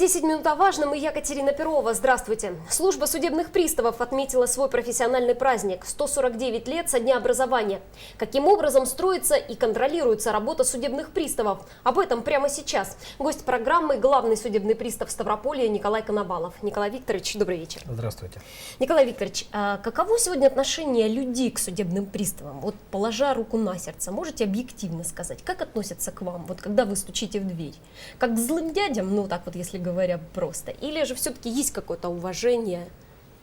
10 минут о важном и я Катерина Перова. Здравствуйте. Служба судебных приставов отметила свой профессиональный праздник – 149 лет со дня образования. Каким образом строится и контролируется работа судебных приставов? Об этом прямо сейчас. Гость программы – главный судебный пристав Ставрополья Николай Коновалов. Николай Викторович, добрый вечер. Здравствуйте. Николай Викторович, а каково сегодня отношение людей к судебным приставам? Вот положа руку на сердце, можете объективно сказать, как относятся к вам, вот когда вы стучите в дверь? Как к злым дядям, ну так вот если говоря просто? Или же все-таки есть какое-то уважение?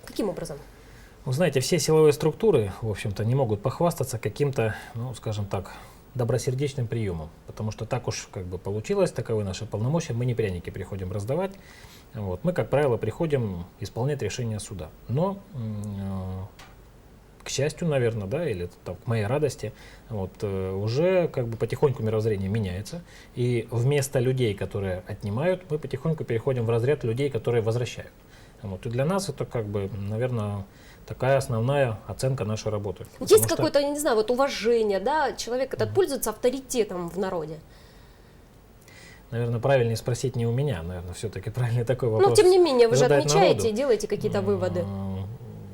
Каким образом? Вы знаете, все силовые структуры, в общем-то, не могут похвастаться каким-то, ну, скажем так, добросердечным приемом, потому что так уж как бы получилось, таковы наши полномочия, мы не пряники приходим раздавать, вот. мы, как правило, приходим исполнять решение суда. Но к счастью, наверное, да, или там, к моей радости, вот, э, уже как бы потихоньку мировоззрение меняется, и вместо людей, которые отнимают, мы потихоньку переходим в разряд людей, которые возвращают. Вот, и для нас это как бы, наверное, такая основная оценка нашей работы. Есть какое-то, я не знаю, вот уважение, да, человек этот mm-hmm. пользуется авторитетом в народе? Наверное, правильнее спросить не у меня, наверное, все-таки правильный такой вопрос. Но тем не менее, вы же отмечаете народу. и делаете какие-то выводы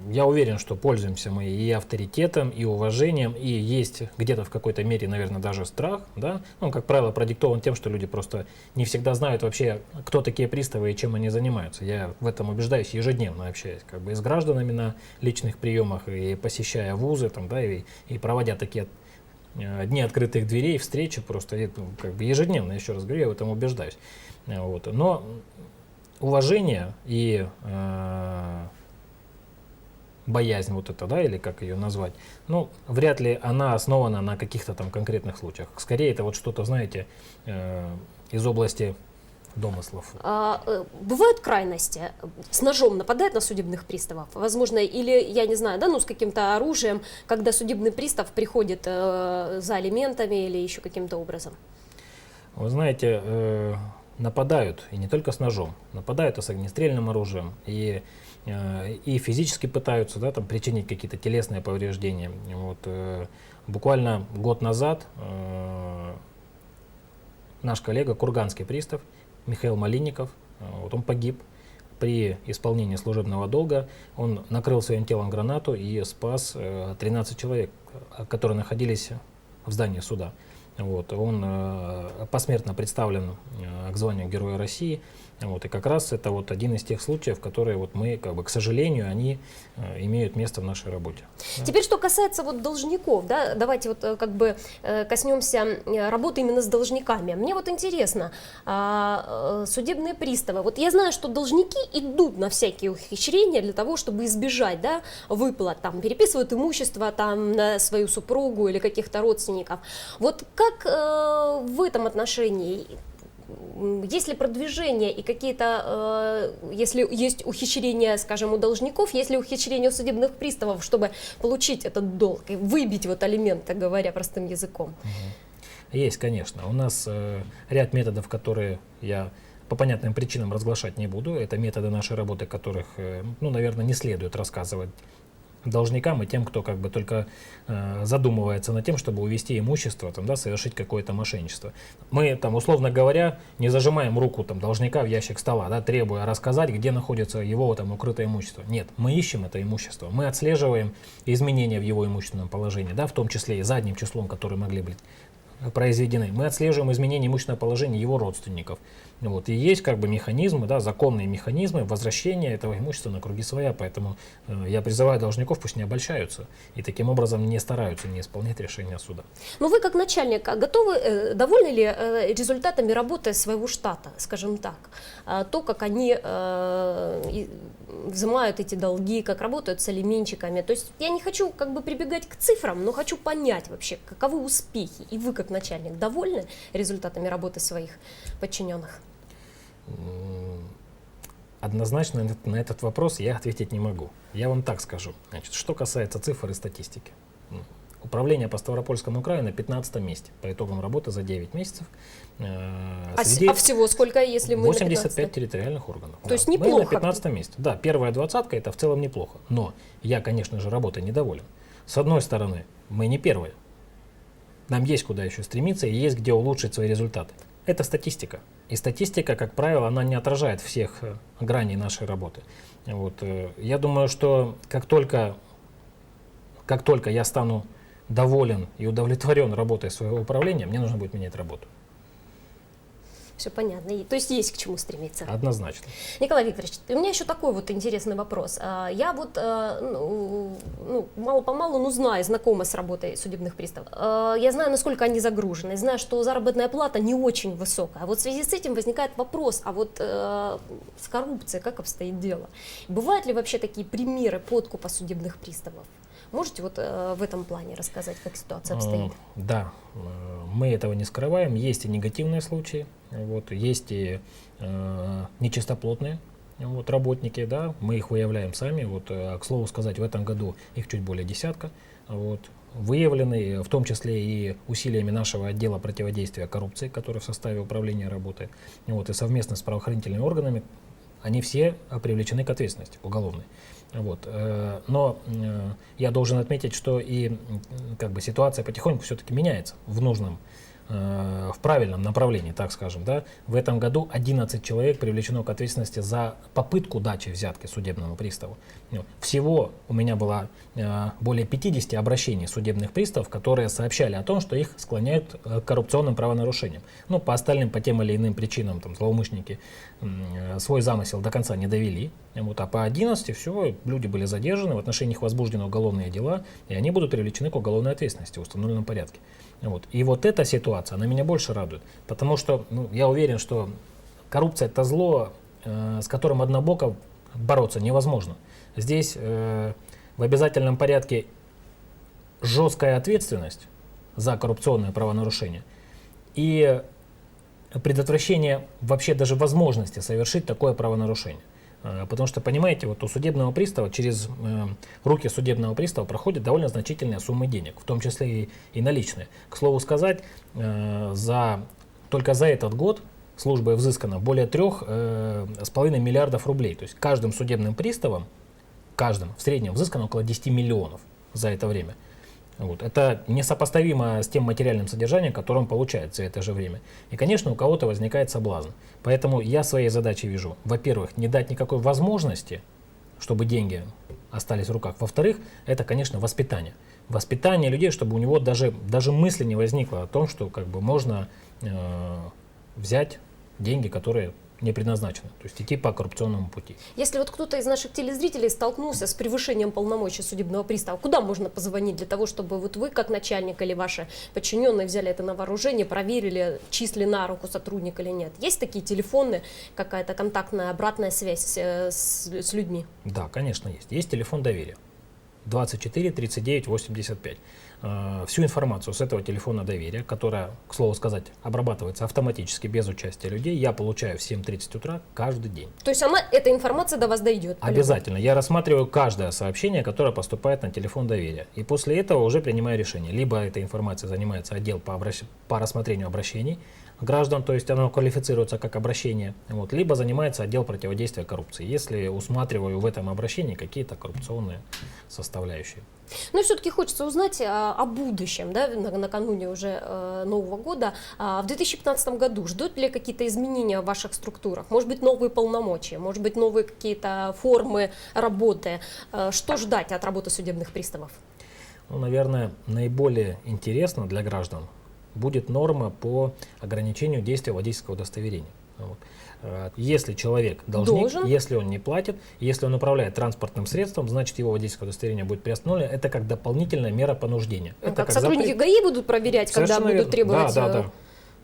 я уверен, что пользуемся мы и авторитетом, и уважением, и есть где-то в какой-то мере, наверное, даже страх, да, ну, как правило, продиктован тем, что люди просто не всегда знают вообще, кто такие приставы и чем они занимаются. Я в этом убеждаюсь ежедневно общаясь, как бы и с гражданами на личных приемах, и посещая вузы, там, да, и, и проводя такие э, дни открытых дверей, встречи просто ну, как бы ежедневно, еще раз говорю, я в этом убеждаюсь. Вот. Но уважение и э, боязнь вот это, да, или как ее назвать, ну, вряд ли она основана на каких-то там конкретных случаях. Скорее, это вот что-то, знаете, э, из области домыслов. А, э, бывают крайности? С ножом нападают на судебных приставов? Возможно, или, я не знаю, да, ну, с каким-то оружием, когда судебный пристав приходит э, за алиментами или еще каким-то образом? Вы знаете, э, нападают, и не только с ножом, нападают и с огнестрельным оружием, и и физически пытаются да, там, причинить какие-то телесные повреждения. Вот, э, буквально год назад э, наш коллега, курганский пристав Михаил Малинников, вот он погиб при исполнении служебного долга. Он накрыл своим телом гранату и спас 13 человек, которые находились в здании суда. Вот, он посмертно представлен к званию Героя России. Вот, и как раз это вот один из тех случаев, которые вот мы, как бы, к сожалению, они э, имеют место в нашей работе. Теперь, что касается вот должников, да, давайте вот э, как бы э, коснемся э, работы именно с должниками. Мне вот интересно, э, судебные приставы, вот я знаю, что должники идут на всякие ухищрения для того, чтобы избежать, да, выплат, там, переписывают имущество там на свою супругу или каких-то родственников. Вот как э, в этом отношении есть ли продвижение и какие-то, э, если есть ухищрения, скажем, у должников, есть ли ухищрения у судебных приставов, чтобы получить этот долг и выбить вот алименты, говоря простым языком? Есть, конечно. У нас э, ряд методов, которые я по понятным причинам разглашать не буду. Это методы нашей работы, которых, э, ну, наверное, не следует рассказывать должникам и тем, кто как бы только э, задумывается над тем, чтобы увести имущество, там, да, совершить какое-то мошенничество. Мы, там, условно говоря, не зажимаем руку там, должника в ящик стола, да, требуя рассказать, где находится его там, укрытое имущество. Нет, мы ищем это имущество, мы отслеживаем изменения в его имущественном положении, да, в том числе и задним числом, которые могли быть произведены. Мы отслеживаем изменения имущественного положения его родственников. Вот. И есть как бы механизмы, да, законные механизмы возвращения этого имущества на круги своя. Поэтому э, я призываю должников, пусть не обольщаются и таким образом не стараются не исполнять решения суда. Но вы как начальник а готовы, э, довольны ли э, результатами работы своего штата, скажем так? А то, как они взимают эти долги, как работают с алименщиками. То есть я не хочу как бы прибегать к цифрам, но хочу понять вообще, каковы успехи. И вы как начальник довольны результатами работы своих подчиненных? Однозначно на этот вопрос я ответить не могу. Я вам так скажу. Значит, что касается цифр и статистики. Управление по Ставропольскому краю на 15 месте по итогам работы за 9 месяцев. Э, а, среди а всего сколько, если мы 85 территориальных органов. То да. есть неплохо. Мы на 15 месте. Да, первая двадцатка это в целом неплохо. Но я, конечно же, работой недоволен. С одной стороны, мы не первые. Нам есть куда еще стремиться и есть где улучшить свои результаты. Это статистика. И статистика, как правило, она не отражает всех э, граней нашей работы. Вот. э, Я думаю, что как только, как только я стану доволен и удовлетворен работой своего управления, мне нужно будет менять работу. Все понятно. И- То есть есть к чему стремиться. Однозначно. Николай Викторович, у меня еще такой вот интересный вопрос. А, Я вот э, ну, ну, мало-помалу, ну, знаю, знакома с работой судебных приставов. А, Я знаю, насколько они загружены, знаю, что заработная плата не очень высокая. А вот в связи с этим возникает вопрос, а вот э, с коррупцией как обстоит дело? Бывают ли вообще такие примеры подкупа судебных приставов? Можете вот э, в этом плане рассказать, как ситуация обстоит? Э, Да, э, мы этого не скрываем. Есть и негативные случаи, вот, есть и э, нечистоплотные вот, работники, да, мы их выявляем сами. Вот, к слову сказать, в этом году их чуть более десятка. Вот, выявлены, в том числе и усилиями нашего отдела противодействия коррупции, который в составе управления работает, вот, и совместно с правоохранительными органами, они все привлечены к ответственности уголовной. Вот. э, Но э, я должен отметить, что и как бы ситуация потихоньку все-таки меняется в нужном, в правильном направлении, так скажем. Да? В этом году 11 человек привлечено к ответственности за попытку дачи взятки судебному приставу. Ну, Всего у меня было э, более 50 обращений судебных приставов, которые сообщали о том, что их склоняют э, к коррупционным правонарушениям. Ну, по остальным, по тем или иным причинам, там, злоумышленники э, свой замысел до конца не довели. Вот, а по 11 все, люди были задержаны, в отношении них возбуждены уголовные дела, и они будут привлечены к уголовной ответственности в установленном порядке. Вот. И вот эта ситуация, она меня больше радует, потому что ну, я уверен, что коррупция это зло, э, с которым однобоко бороться невозможно. Здесь э, в обязательном порядке жесткая ответственность за коррупционное правонарушение и предотвращение вообще даже возможности совершить такое правонарушение. Э, Потому что, понимаете, вот у судебного пристава, через э, руки судебного пристава проходит довольно значительная сумма денег, в том числе и, и наличные. К слову сказать, э, за, только за этот год службой взыскано более трех э, с половиной миллиардов рублей. То есть каждым судебным приставом, каждым в среднем взыскано около 10 миллионов за это время. Вот. Это несопоставимо с тем материальным содержанием, которое он получает за это же время. И, конечно, у кого-то возникает соблазн. Поэтому я своей задачей вижу, во-первых, не дать никакой возможности, чтобы деньги остались в руках. Во-вторых, это, конечно, воспитание. Воспитание людей, чтобы у него даже, даже мысли не возникло о том, что как бы можно э, взять деньги, которые не предназначены. То есть идти по коррупционному пути. Если вот кто-то из наших телезрителей столкнулся с превышением полномочий судебного пристава, куда можно позвонить для того, чтобы вот вы, как начальник или ваши подчиненные, взяли это на вооружение, проверили, числи на руку сотрудник или нет? Есть такие телефоны, какая-то контактная обратная связь э, с, с людьми? Да, конечно, есть. Есть телефон доверия. 24 39 85. Э, Всю информацию с этого телефона доверия, которая, к слову сказать, обрабатывается автоматически без участия людей, я получаю в 7.30 утра каждый день. То есть она, эта информация до вас дойдет? Обязательно. Я рассматриваю каждое сообщение, которое поступает на телефон доверия. И после этого уже принимаю решение. Либо этой информацией занимается отдел по, обращ- по рассмотрению обращений граждан, то есть оно квалифицируется как обращение, вот, либо занимается отдел противодействия коррупции, если усматриваю в этом обращении какие-то коррупционные составляющие. Ну и все-таки хочется узнать а, о будущем, да, на- накануне уже э, Нового года. А, в 2015 году ждут ли какие-то изменения в ваших структурах? Может быть, новые полномочия, может быть, новые какие-то формы работы? Э, что ждать от работы судебных приставов? Ну, наверное, наиболее интересно для граждан будет норма по ограничению действия водительского удостоверения. Вот. Э, Если человек должник, Должен. если он не платит, если он управляет транспортным средством, значит его водительское удостоверение будет приостановлено. Это как дополнительная мера понуждения. Ну, это как сотрудники запрет- ГАИ будут проверять, когда Совершенно будут верно. требовать... Да, да, э, да.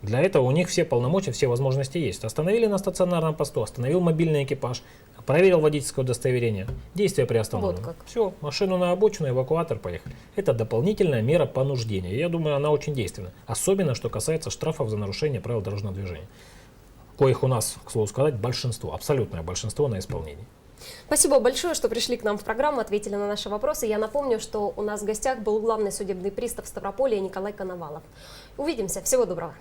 Для этого у них все полномочия, все возможности есть. Остановили на стационарном посту, остановил мобильный экипаж, проверил водительское удостоверение, действие приостановлено. Вот как. Все, машину на обочину, эвакуатор, поехали. Это дополнительная мера понуждения. Я думаю, она очень действенна. Особенно, что касается штрафов за нарушение правил дорожного движения. Коих у нас, к слову сказать, большинство, абсолютное большинство на исполнении. Спасибо большое, что пришли к нам в программу, ответили на наши вопросы. Я напомню, что у нас в гостях был главный судебный пристав Ставрополя Николай Коновалов. Увидимся. Всего доброго.